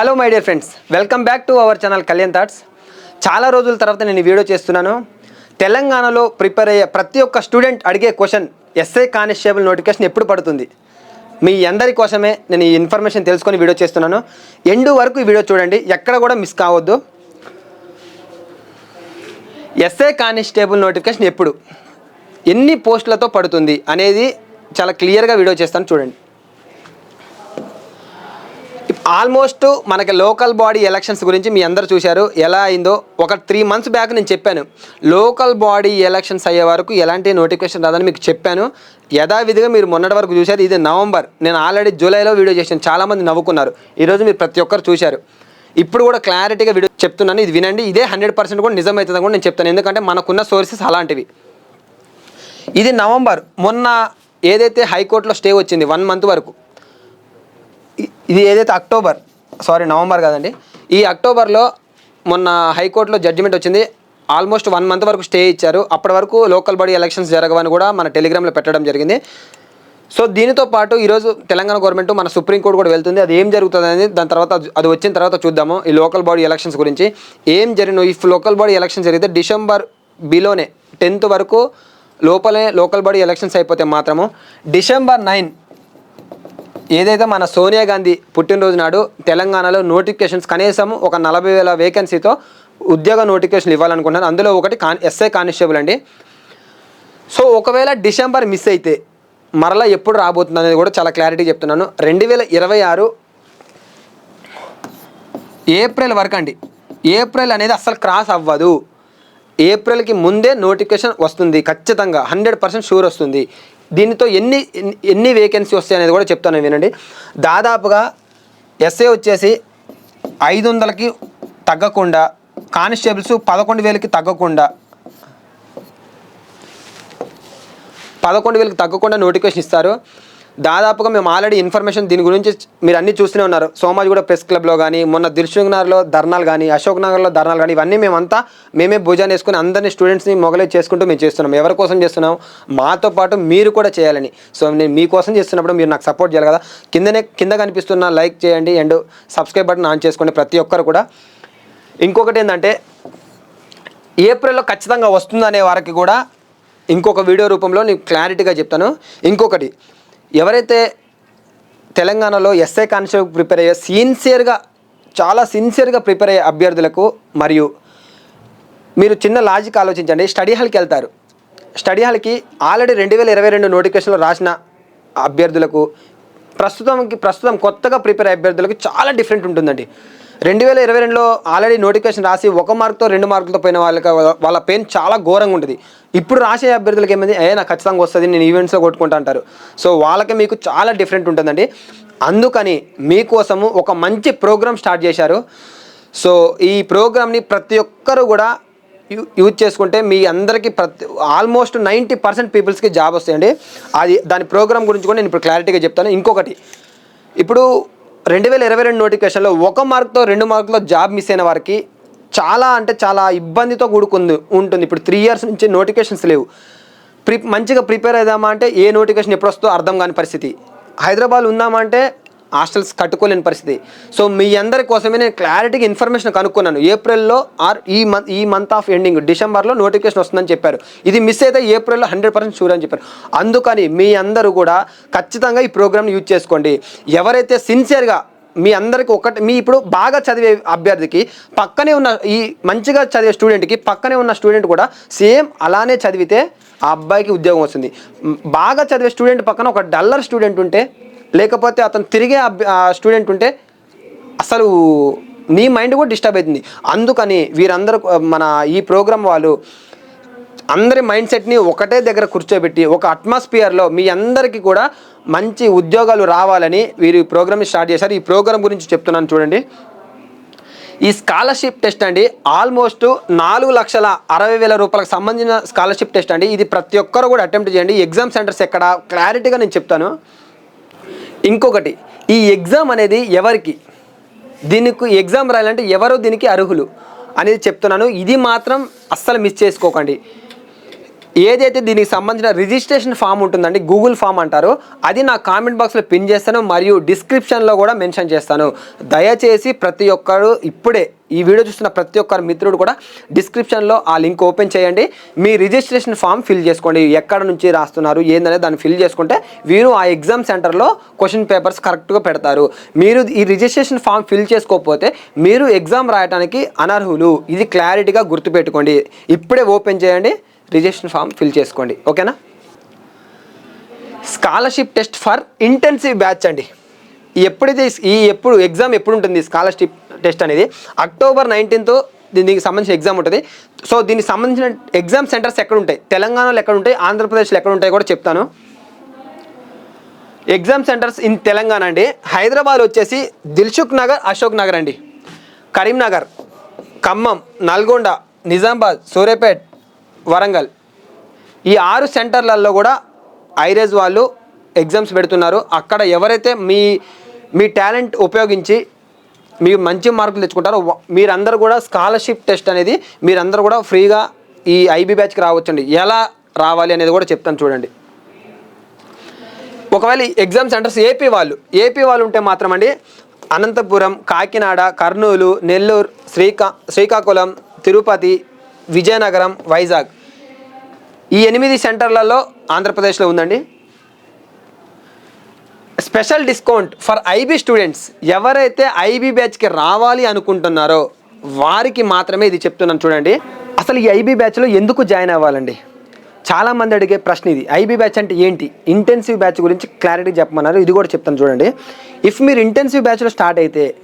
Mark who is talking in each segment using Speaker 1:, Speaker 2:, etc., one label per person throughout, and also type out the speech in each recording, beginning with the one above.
Speaker 1: Hello my dear friends. Welcome back to our channel Kalyan thoughts. చాలా రోజుల తర్వాత నేను వీడియో చేస్తున్నాను. తెలంగాణలో ప్రిపేర్ అయ్యే ప్రతి ఒక్క స్టూడెంట్ అడిగే క్వశ్చన్ ఎస్ఐ కానిస్టేబుల్ నోటిఫికేషన్ ఎప్పుడు పడుతుంది? మీ అందరి కోసమే నేను ఈ ఇన్ఫర్మేషన్ తెలుసుకొని వీడియో చేస్తున్నాను. ఎండు వరకు ఈ వీడియో చూడండి. ఎక్కడ కూడా మిస్ కావద్దు. ఎస్ఐ కానిస్టేబుల్ నోటిఫికేషన్ ఎప్పుడు? ఎన్ని పోస్టులతో పడుతుంది అనేది చాలా క్లియర్గా వీడియో చేస్తాను చూడండి. ఆల్మోస్ట్ మనకి లోకల్ బాడీ ఎలక్షన్స్ గురించి మీ అందరు చూశారు. ఎలా అయిందో ఒక త్రీ మంత్స్ బ్యాక్ నేను చెప్పాను. లోకల్ బాడీ ఎలక్షన్స్ అయ్యే వరకు ఎలాంటి నోటిఫికేషన్ రాదని మీకు చెప్పాను. యథావిధిగా మీరు మొన్నటి వరకు చూశారు. ఇది నవంబర్. నేను ఆల్రెడీ జూలైలో వీడియో చేశాను. చాలామంది నవ్వుకున్నారు. ఈరోజు మీరు ప్రతి ఒక్కరు చూశారు. ఇప్పుడు కూడా క్లారిటీగా వీడియో చెప్తున్నాను. ఇది వినండి. ఇదే హండ్రెడ్ పర్సెంట్ కూడా నిజమవుతుందని కూడా నేను చెప్తాను. ఎందుకంటే మనకున్న సోర్సెస్ అలాంటివి. ఇది నవంబర్. మొన్న ఏదైతే హైకోర్టులో స్టే వచ్చింది వన్ మంత్ వరకు ఇది ఏదైతే అక్టోబర్ సారీ నవంబర్ కాదండి. ఈ అక్టోబర్లో మొన్న హైకోర్టులో జడ్జిమెంట్ వచ్చింది. ఆల్మోస్ట్ వన్ మంత్ వరకు స్టే ఇచ్చారు. అప్పటి వరకు లోకల్ బాడీ ఎలక్షన్స్ జరగవని కూడా మన టెలిగ్రామ్లో పెట్టడం జరిగింది. సో దీనితో పాటు ఈరోజు తెలంగాణ గవర్నమెంట్ మన సుప్రీంకోర్టు కూడా వెళ్తుంది. అది ఏం జరుగుతుంది అనేది దాని తర్వాత అది- అది వచ్చిన తర్వాత చూద్దాము ఈ లోకల్ బాడీ ఎలక్షన్స్ గురించి. ఏం జరిగిన ఇఫ్ లోకల్ బాడీ ఎలక్షన్స్ జరిగితే డిసెంబర్ బిలోనే టెన్త్ వరకు లోపలే లోకల్ బాడీ ఎలక్షన్స్ అయిపోతే మాత్రము డిసెంబర్ నైన్ ఏదైతే మన సోనియా గాంధీ పుట్టినరోజు నాడు తెలంగాణలో నోటిఫికేషన్స్ కనీసం ఒక నలభై వేల వేకెన్సీతో ఉద్యోగ నోటిఫికేషన్లు ఇవ్వాలనుకున్నాను అందులో ఒకటి కాన్ ఎస్ఐ కానిస్టేబుల్ అండి. సో ఒకవేళ డిసెంబర్ మిస్ అయితే మరలా ఎప్పుడు రాబోతుంది అనేది కూడా చాలా క్లారిటీ చెప్తున్నాను. రెండు వేల ఇరవై ఆరు ఏప్రిల్ వరకు అండి. ఏప్రిల్ అనేది అస్సలు క్రాస్ అవ్వదు. ఏప్రిల్కి ముందే నోటిఫికేషన్ వస్తుంది ఖచ్చితంగా. హండ్రెడ్ పర్సెంట్ షూర్ వస్తుంది. దీనితో ఎన్ని ఎన్ని- ఎన్ని వేకెన్సీ వస్తాయి అనేది కూడా చెప్తాను వినండి. దాదాపుగా ఎస్ఏ వచ్చేసి ఐదు వందలకి తగ్గకుండా కానిస్టేబుల్స్ పదకొండు వేలకి తగ్గకుండా పదకొండు వేలకు తగ్గకుండా నోటిఫికేషన్ ఇస్తారు. దాదాపుగా మేము ఆల్రెడీ ఇన్ఫర్మేషన్ దీని గురించి మీరు అన్ని చూస్తూనే ఉన్నారు. సోమాజిగూడ ప్రెస్ క్లబ్లో కానీ మొన్న దిల్షుక్నగర్లో ధర్నాలు కానీ అశోక్ నగర్లో ధర్నాలు కానీ ఇవన్నీ మేమంతా మేమే భుజాన్ని వేసుకుని అందరినీ స్టూడెంట్స్ని మొగలే చేసుకుంటూ మేము చేస్తున్నాం. ఎవరి కోసం చేస్తున్నాం? మాతో పాటు మీరు కూడా చేయాలని. సో నేను మీకోసం చేస్తున్నప్పుడు మీరు నాకు సపోర్ట్ చేయాలి కదా. కిందనే కింద కనిపిస్తున్న లైక్ చేయండి అండ్ సబ్స్క్రైబ్ బటన్ ఆన్ చేసుకోండి ప్రతి ఒక్కరు కూడా. ఇంకొకటి ఏంటంటే ఏప్రిల్లో ఖచ్చితంగా వస్తుందనే వారికి కూడా ఇంకొక వీడియో రూపంలో నేను క్లారిటీగా చెప్తాను. ఇంకొకటి ఎవరైతే తెలంగాణలో ఎస్ఐ కానిస్టేబుల్ ప్రిపేర్ అయ్యే సిన్సియర్గా చాలా సిన్సియర్గా ప్రిపేర్ అయ్యే అభ్యర్థులకు మరియు మీరు చిన్న లాజిక్ ఆలోచించండి స్టడీ హాల్కి వెళ్తారు. స్టడీ హాల్కి ఆల్రెడీ రెండు వేల ఇరవై రెండు నోటిఫికేషన్లో రాసిన అభ్యర్థులకు ప్రస్తుతంకి ప్రస్తుతం కొత్తగా ప్రిపేర్ అయ్యే అభ్యర్థులకు చాలా డిఫరెంట్ ఉంటుందండి. రెండు వేల ఇరవై రెండులో ఆల్రెడీ నోటిఫికేషన్ రాసి ఒక మార్కుతో రెండు మార్కులతో పోయిన వాళ్ళకి వాళ్ళ పెయిన్ చాలా ఘోరంగా ఉంటుంది. ఇప్పుడు రాసే అభ్యర్థులకి ఏమైంది? ఏ నాకు ఖచ్చితంగా వస్తుంది నేను ఈవెంట్స్లో కొట్టుకుంటా అంటారు. సో వాళ్ళకి మీకు చాలా డిఫరెంట్ ఉంటుందండి. అందుకని మీకోసము ఒక మంచి ప్రోగ్రామ్ స్టార్ట్ చేశారు. సో ఈ ప్రోగ్రామ్ని ప్రతి ఒక్కరు కూడా యూ- యూజ్ చేసుకుంటే మీ అందరికీ ప్రతి ఆల్మోస్ట్ నైంటీ పర్సెంట్ పీపుల్స్కి జాబ్ వస్తాయండి. అది దాని ప్రోగ్రామ్ గురించి కూడా నేను ఇప్పుడు క్లారిటీగా చెప్తాను. ఇంకొకటి ఇప్పుడు రెండు వేల ఇరవై రెండు నోటిఫికేషన్లో ఒక మార్క్తో రెండు మార్కులో జాబ్ మిస్ అయిన వారికి చాలా అంటే చాలా ఇబ్బందితో కూడుకుంది ఉంటుంది. ఇప్పుడు త్రీ ఇయర్స్ నుంచి నోటిఫికేషన్స్ లేవు. ప్రి మంచిగా ప్రిపేర్ అవుదామా అంటే ఏ నోటిఫికేషన్ ఎప్పుడు వస్తుందో అర్థం కాని పరిస్థితి. హైదరాబాద్ ఉన్నామంటే హాస్టల్స్ కట్టుకోలేని పరిస్థితి. సో మీ అందరి కోసమే నేను క్లారిటీగా ఇన్ఫర్మేషన్ కనుక్కున్నాను. ఏప్రిల్లో ఆర్ ఈ మంత్ ఈ మంత్ ఆఫ్ ఎండింగ్ డిసెంబర్లో నోటిఫికేషన్ వస్తుందని చెప్పారు. ఇది మిస్ అయితే ఏప్రిల్లో హండ్రెడ్ పర్సెంట్ షూర్ అని చెప్పారు. అందుకని మీ అందరూ కూడా ఖచ్చితంగా ఈ ప్రోగ్రామ్ని యూజ్ చేసుకోండి. ఎవరైతే సిన్సియర్గా మీ అందరికి ఒకటి మీ ఇప్పుడు బాగా చదివే అభ్యర్థికి పక్కనే ఉన్న ఈ మంచిగా చదివే స్టూడెంట్కి పక్కనే ఉన్న స్టూడెంట్ కూడా సేమ్ అలానే చదివితే ఆ అబ్బాయికి ఉద్యోగం వస్తుంది. బాగా చదివే స్టూడెంట్ పక్కన ఒక డల్లర్ స్టూడెంట్ ఉంటే లేకపోతే అతను తిరిగే స్టూడెంట్ ఉంటే అసలు నీ మైండ్ కూడా డిస్టర్బ్ అవుతుంది. అందుకని వీరందరూ మన ఈ ప్రోగ్రాం వాళ్ళు అందరి మైండ్ సెట్ని ఒకటే దగ్గర కూర్చోబెట్టి ఒక అట్మాస్ఫియర్లో మీ అందరికీ కూడా మంచి ఉద్యోగాలు రావాలని వీరు ఈ ప్రోగ్రామ్ని స్టార్ట్ చేశారు. ఈ ప్రోగ్రామ్ గురించి చెప్తున్నాను చూడండి. ఈ స్కాలర్షిప్ టెస్ట్ అండి ఆల్మోస్ట్ నాలుగు లక్షల అరవై వేల రూపాయలకు సంబంధించిన స్కాలర్షిప్ టెస్ట్ అండి. ఇది ప్రతి ఒక్కరు కూడా అటెంప్ట్ చేయండి. ఎగ్జామ్ సెంటర్స్ ఎక్కడ క్లారిటీగా నేను చెప్తాను. ఇంకొకటి ఈ ఎగ్జామ్ అనేది ఎవరికి? దీనికి ఎగ్జామ్ రాయాలంటే ఎవరు దీనికి అర్హులు అనేది చెప్తున్నాను. ఇది మాత్రం అస్సలు మిస్ చేసుకోకండి. ఏదైతే దీనికి సంబంధించిన రిజిస్ట్రేషన్ ఫామ్ ఉంటుందండి గూగుల్ ఫామ్ అంటారు అది నా కామెంట్ బాక్స్లో పిన్ చేస్తాను మరియు డిస్క్రిప్షన్లో కూడా మెన్షన్ చేస్తాను. దయచేసి ప్రతి ఒక్కరు ఇప్పుడే ఈ వీడియో చూస్తున్న ప్రతి ఒక్కరు మిత్రుడు కూడా డిస్క్రిప్షన్లో ఆ లింక్ ఓపెన్ చేయండి. మీ రిజిస్ట్రేషన్ ఫామ్ ఫిల్ చేసుకోండి. ఎక్కడ నుంచి రాస్తున్నారు ఏందనేది దాన్ని ఫిల్ చేసుకుంటే వీరు ఆ ఎగ్జామ్ సెంటర్లో క్వశ్చన్ పేపర్స్ కరెక్ట్గా పెడతారు. మీరు ఈ రిజిస్ట్రేషన్ ఫామ్ ఫిల్ చేసుకోకపోతే మీరు ఎగ్జామ్ రాయడానికి అనర్హులు. ఇది క్లారిటీగా గుర్తుపెట్టుకోండి. ఇప్పుడే ఓపెన్ చేయండి. రిజిస్ట్రేషన్ ఫామ్ ఫిల్ చేసుకోండి. ఓకేనా? Scholarship test for intensive batch అండి. ఎప్పుడైతే ఈ ఎప్పుడు ఎగ్జామ్ ఎప్పుడు ఉంటుంది స్కాలర్షిప్ టెస్ట్ అనేది? అక్టోబర్ నైన్టీన్త్ దీనికి సంబంధించిన ఎగ్జామ్ ఉంటుంది. సో దీనికి సంబంధించిన ఎగ్జామ్ సెంటర్స్ ఎక్కడ ఉంటాయి తెలంగాణలో ఎక్కడ ఉంటాయి ఆంధ్రప్రదేశ్లో ఎక్కడ ఉంటాయి కూడా చెప్తాను. ఎగ్జామ్ సెంటర్స్ ఇన్ తెలంగాణ అండి. హైదరాబాద్ వచ్చేసి దిల్సుఖ్ నగర్ అశోక్ నగర్ అండి. కరీంనగర్ ఖమ్మం నల్గొండ నిజామాబాద్ సూర్యాపేట్ వరంగల్. ఈ ఆరు సెంటర్లలో కూడా ఐరేజ్ వాళ్ళు ఎగ్జామ్స్ పెడుతున్నారు. అక్కడ ఎవరైతే మీ మీ టాలెంట్ ఉపయోగించి మీరు మంచి మార్కులు తెచ్చుకుంటారో మీరందరూ కూడా స్కాలర్షిప్ టెస్ట్ అనేది మీరందరూ కూడా ఫ్రీగా ఈ ఐబీ బ్యాచ్కి రావచ్చండి. ఎలా రావాలి అనేది కూడా చెప్తాను చూడండి. ఒకవేళ ఈ ఎగ్జామ్ సెంటర్స్ ఏపీ వాళ్ళు ఏపీ వాళ్ళు ఉంటే మాత్రం అండి అనంతపురం కాకినాడ కర్నూలు నెల్లూరు శ్రీకా శ్రీకాకుళం తిరుపతి విజయనగరం వైజాగ్. ఈ ఎనిమిది సెంటర్లలో ఆంధ్రప్రదేశ్లో ఉందండి. Special discount for IB students. ఎవరైతే ఐబీ బ్యాచ్కి రావాలి అనుకుంటున్నారో వారికి మాత్రమే ఇది చెప్తున్నాను చూడండి. అసలు ఈ ఐబీ బ్యాచ్లో ఎందుకు జాయిన్ అవ్వాలండి? చాలామంది అడిగే ప్రశ్న ఇది. ఐబీ బ్యాచ్ అంటే ఏంటి? ఇంటెన్సివ్ బ్యాచ్ గురించి క్లారిటీ చెప్పమన్నారు. ఇది కూడా చెప్తాను చూడండి. ఇఫ్ మీరు ఇంటెన్సివ్ బ్యాచ్లో స్టార్ట్ అయితే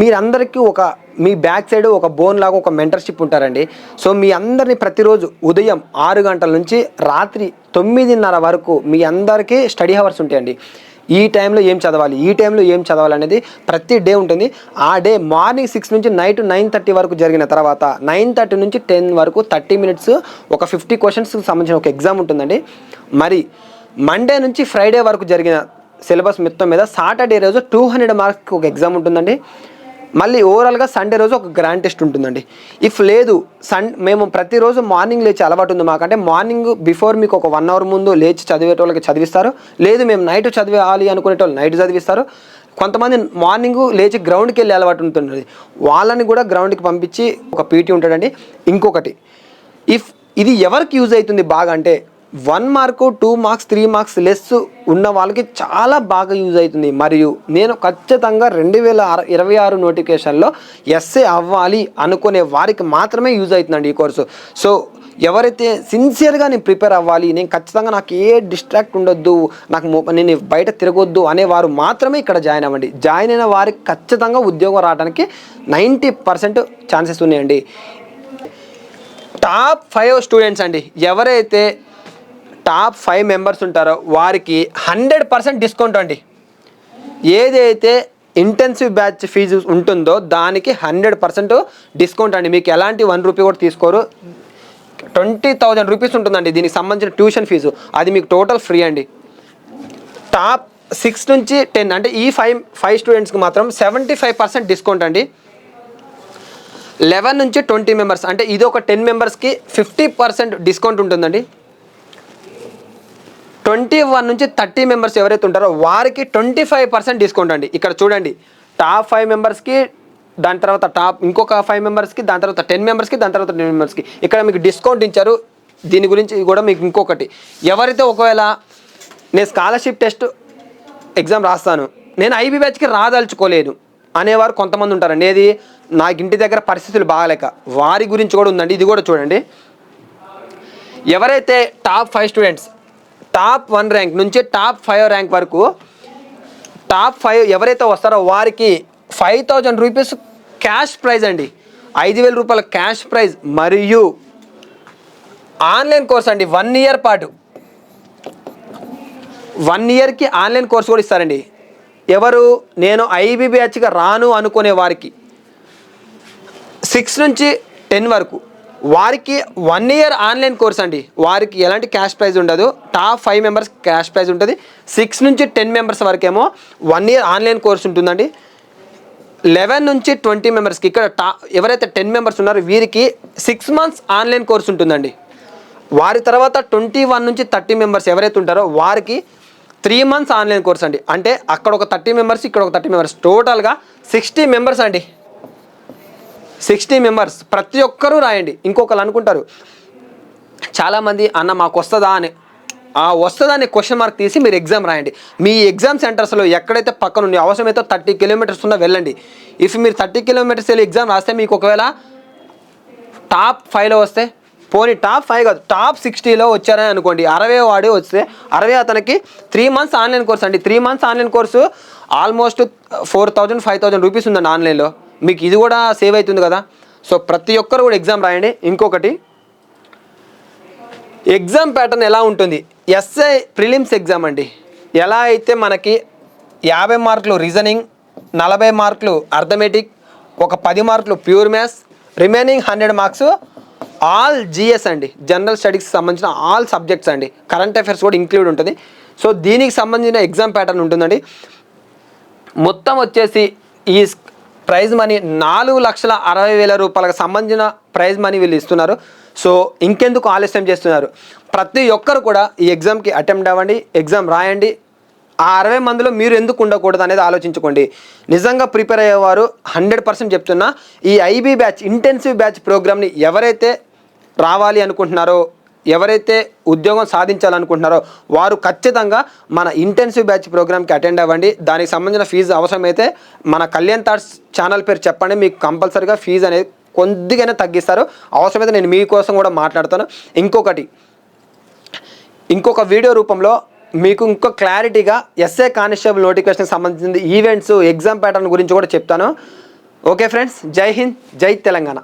Speaker 1: మీరందరికీ ఒక మీ బ్యాక్ సైడ్ ఒక బోన్ లాగా ఒక మెంటర్షిప్ ఉంటారండి. సో మీ అందరినీ ప్రతిరోజు ఉదయం ఆరు గంటల నుంచి రాత్రి తొమ్మిదిన్నర వరకు మీ అందరికీ స్టడీ అవర్స్ ఉంటాయండి. ఈ టైంలో ఏం చదవాలి ఈ టైంలో ఏం చదవాలి అనేది ప్రతి డే ఉంటుంది. ఆ డే మార్నింగ్ సిక్స్ నుంచి నైట్ నైన్ థర్టీ వరకు జరిగిన తర్వాత నైన్ థర్టీ నుంచి టెన్ వరకు థర్టీ మినిట్స్ ఒక ఫిఫ్టీ క్వశ్చన్స్కి సంబంధించిన ఒక ఎగ్జామ్ ఉంటుందండి. మరి మండే నుంచి ఫ్రైడే వరకు జరిగిన సిలబస్ మొత్తం మీద సాటర్డే రోజు టూ హండ్రెడ్ మార్క్స్కి ఒక ఎగ్జామ్ ఉంటుందండి. మళ్ళీ ఓవరాల్గా సండే రోజు ఒక గ్రాండ్ టెస్ట్ ఉంటుందండి. ఇఫ్ లేదు సన్ మేము ప్రతిరోజు మార్నింగ్ లేచి అలవాటు ఉంది మాకంటే. మార్నింగ్ బిఫోర్ మీకు ఒక వన్ అవర్ ముందు లేచి చదివేటోళ్ళకి చదివిస్తారు. లేదు మేము నైట్ చదివాలి అనుకునేటోళ్ళు నైట్ చదివిస్తారు. కొంతమంది మార్నింగ్ లేచి గ్రౌండ్కి వెళ్ళి అలవాటు ఉంటుంది వాళ్ళని కూడా గ్రౌండ్కి పంపించి ఒక పీటీ ఉంటాడండి ఇంకొకటి ఇఫ్ ఇది ఎవరికి యూజ్ అవుతుంది బాగా అంటే one mark two marks three marks less ఉన్న వాళ్ళకి చాలా బాగా యూజ్ అవుతుంది. మరియు నేను ఖచ్చితంగా రెండు వేల అర- ఇరవై ఆరు నోటిఫికేషన్లో ఎస్ఏ అవ్వాలి అనుకునే వారికి మాత్రమే యూజ్ అవుతుందండి ఈ కోర్సు. సో ఎవరైతే సిన్సియర్గా నేను ప్రిపేర్ అవ్వాలి నేను ఖచ్చితంగా నాకు ఏ డిస్ట్రాక్ట్ ఉండొద్దు నాకు నేను బయట తిరగొద్దు అనేవారు మాత్రమే ఇక్కడ జాయిన్ అవ్వండి. జాయిన్ అయిన వారికి ఖచ్చితంగా ఉద్యోగం రావడానికి నైంటీ పర్సెంట్ ఛాన్సెస్ ఉన్నాయండి. టాప్ ఫైవ్ స్టూడెంట్స్ అండి. ఎవరైతే టాప్ ఫైవ్ మెంబర్స్ ఉంటారో వారికి హండ్రెడ్ పర్సెంట్ డిస్కౌంట్ అండి. ఏదైతే ఇంటెన్సివ్ బ్యాచ్ ఫీజు ఉంటుందో దానికి హండ్రెడ్ పర్సెంట్ డిస్కౌంట్ అండి. మీకు ఎలాంటి వన్ రూపీ కూడా తీసుకోరు. ట్వంటీ థౌజండ్ రూపీస్ ఉంటుందండి దీనికి సంబంధించిన ట్యూషన్ ఫీజు. అది మీకు టోటల్ ఫ్రీ అండి. టాప్ సిక్స్ నుంచి టెన్ అంటే ఈ ఫైవ్ ఫైవ్ స్టూడెంట్స్కి మాత్రం సెవెంటీ ఫైవ్ పర్సెంట్ డిస్కౌంట్ అండి. లెవెన్ నుంచి ట్వంటీ మెంబర్స్ అంటే ఇది ఒక టెన్ మెంబర్స్కి ఫిఫ్టీ పర్సెంట్ డిస్కౌంట్ ఉంటుందండి. ట్వంటీ వన్ నుంచి థర్టీ మెంబర్స్ ఎవరైతే ఉంటారో వారికి ట్వంటీ ఫైవ్ పర్సెంట్ డిస్కౌంట్ అండి. ఇక్కడ చూడండి. టాప్ ఫైవ్ మెంబర్స్కి దాని తర్వాత టాప్ ఇంకొక ఫైవ్ మెంబర్స్కి దాని తర్వాత టెన్ మెంబర్స్కి దాని తర్వాత టెన్ మెంబర్స్కి ఇక్కడ మీకు డిస్కౌంట్ ఇచ్చారు. దీని గురించి కూడా మీకు ఇంకొకటి. ఎవరైతే ఒకవేళ నేను స్కాలర్షిప్ టెస్ట్ ఎగ్జామ్ రాస్తాను నేను ఐబీ బ్యాచ్కి రాదలుచుకోలేను అనేవారు కొంతమంది ఉంటారండి. ఏది? నాకు ఇంటి దగ్గర పరిస్థితులు బాగాలేక. వారి గురించి కూడా ఉందండి. ఇది కూడా చూడండి. ఎవరైతే top five students top one rank నుంచి టాప్ ఫైవ్ ర్యాంక్ వరకు టాప్ ఫైవ్ ఎవరైతే వస్తారో వారికి five thousand rupees cash prize అండి. ఐదు వేల రూపాయల క్యాష్ ప్రైజ్. మరియు ఆన్లైన్ కోర్స్ అండి. వన్ ఇయర్ పాటు. వన్ ఇయర్కి ఆన్లైన్ కోర్స్ కూడా ఇస్తారండి. ఎవరు? నేను ఐబీబీహెచ్గా రాను అనుకునే వారికి. సిక్స్ నుంచి టెన్ వరకు. వారికి వన్ ఇయర్ ఆన్లైన్ కోర్స్ అండి. వారికి ఎలాంటి క్యాష్ ప్రైజ్ ఉండదు. Top five members cash prize ఉంటుంది. సిక్స్ నుంచి టెన్ మెంబర్స్ వరకేమో వన్ ఇయర్ ఆన్లైన్ కోర్స్ ఉంటుందండి. లెవెన్ నుంచి ట్వంటీ మెంబర్స్కి ఇక్కడ టా ఎవరైతే టెన్ మెంబర్స్ ఉన్నారో వీరికి సిక్స్ మంత్స్ ఆన్లైన్ కోర్స్ ఉంటుందండి. వారి తర్వాత ట్వంటీ వన్ నుంచి థర్టీ మెంబర్స్ ఎవరైతే ఉంటారో వారికి త్రీ మంత్స్ ఆన్లైన్ కోర్స్ అండి. అంటే అక్కడ ఒక థర్టీ మెంబర్స్ ఇక్కడ ఒక థర్టీ మెంబర్స్ టోటల్గా సిక్స్టీ మెంబర్స్ అండి. సిక్స్టీ మెంబర్స్ ప్రతి ఒక్కరూ రాయండి. ఇంకొకరు అనుకుంటారు చాలామంది అన్న మాకు వస్తుందా? అని. ఆ వస్తుందా క్వశ్చన్ మార్క్ తీసి మీరు ఎగ్జామ్ రాయండి. మీ ఎగ్జామ్ సెంటర్స్లో ఎక్కడైతే పక్కన ఉండి అవసరమైతే థర్టీ కిలోమీటర్స్ ఉన్నా వెళ్ళండి. ఇఫ్ మీరు థర్టీ కిలోమీటర్స్ వెళ్ళి ఎగ్జామ్ రాస్తే మీకు ఒకవేళ టాప్ ఫైవ్లో వస్తే పోనీ టాప్ ఫైవ్ కాదు టాప్ సిక్స్టీలో వచ్చారని అనుకోండి అరవై వాడి వస్తే అరవై అతనికి త్రీ మంత్స్ ఆన్లైన్ కోర్స్ అండి. Three months online course almost four thousand five thousand rupees ఉందండి ఆన్లైన్లో మీకు ఇది కూడా సేవ్ అవుతుంది కదా. సో ప్రతి ఒక్కరు కూడా ఎగ్జామ్ రాయండి. ఇంకొకటి ఎగ్జామ్ ప్యాటర్న్ ఎలా ఉంటుంది? ఎస్ఐ ప్రిలిమ్స్ ఎగ్జామ్ అండి. ఎలా అయితే మనకి యాభై మార్కులు రీజనింగ్ నలభై మార్కులు అర్థమెటిక్ ఒక పది మార్కులు pure maths remaining hundred marks all GS అండి. జనరల్ స్టడీస్కి సంబంధించిన ఆల్ సబ్జెక్ట్స్ అండి. కరెంట్ అఫైర్స్ కూడా ఇంక్లూడ్ ఉంటుంది. సో దీనికి సంబంధించిన ఎగ్జామ్ ప్యాటర్న్ ఉంటుందండి. మొత్తం వచ్చేసి ఈ ప్రైజ్ మనీ నాలుగు లక్షల అరవై వేల రూపాయలకు సంబంధించిన ప్రైజ్ మనీ వీళ్ళు ఇస్తున్నారు. సో ఇంకెందుకు ఆలస్యం చేస్తున్నారు? ప్రతి ఒక్కరు కూడా ఈ ఎగ్జామ్కి అటెంప్ట్ అవ్వండి ఎగ్జామ్ రాయండి. ఆ అరవై మందిలో మీరు ఎందుకు ఉండకూడదు అనేది ఆలోచించుకోండి. నిజంగా ప్రిపేర్ అయ్యేవారు హండ్రెడ్ పర్సెంట్ చెప్తున్నా ఈ ఐబీ బ్యాచ్ ఇంటెన్సివ్ బ్యాచ్ ప్రోగ్రామ్ని ఎవరైతే రావాలి అనుకుంటున్నారో ఎవరైతే ఉద్యోగం సాధించాలనుకుంటున్నారో వారు ఖచ్చితంగా మన ఇంటెన్సివ్ బ్యాచ్ ప్రోగ్రామ్కి అటెండ్ అవ్వండి. దానికి సంబంధించిన ఫీజు అవసరమైతే మన కళ్యాణ్ థాట్స్ ఛానల్ పేరు చెప్పండి. మీకు కంపల్సరీగా ఫీజు అనేది కొద్దిగానే తగ్గిస్తారు. అవసరమైతే నేను మీకోసం కూడా మాట్లాడతాను. ఇంకొకటి ఇంకొక వీడియో రూపంలో మీకు ఇంకో క్లారిటీగా ఎస్ఏ కానిస్టేబుల్ నోటిఫికేషన్కి సంబంధించిన ఈవెంట్స్ ఎగ్జామ్ ప్యాటర్న్ గురించి కూడా చెప్తాను. ఓకే ఫ్రెండ్స్ జై హింద్ జై తెలంగాణ.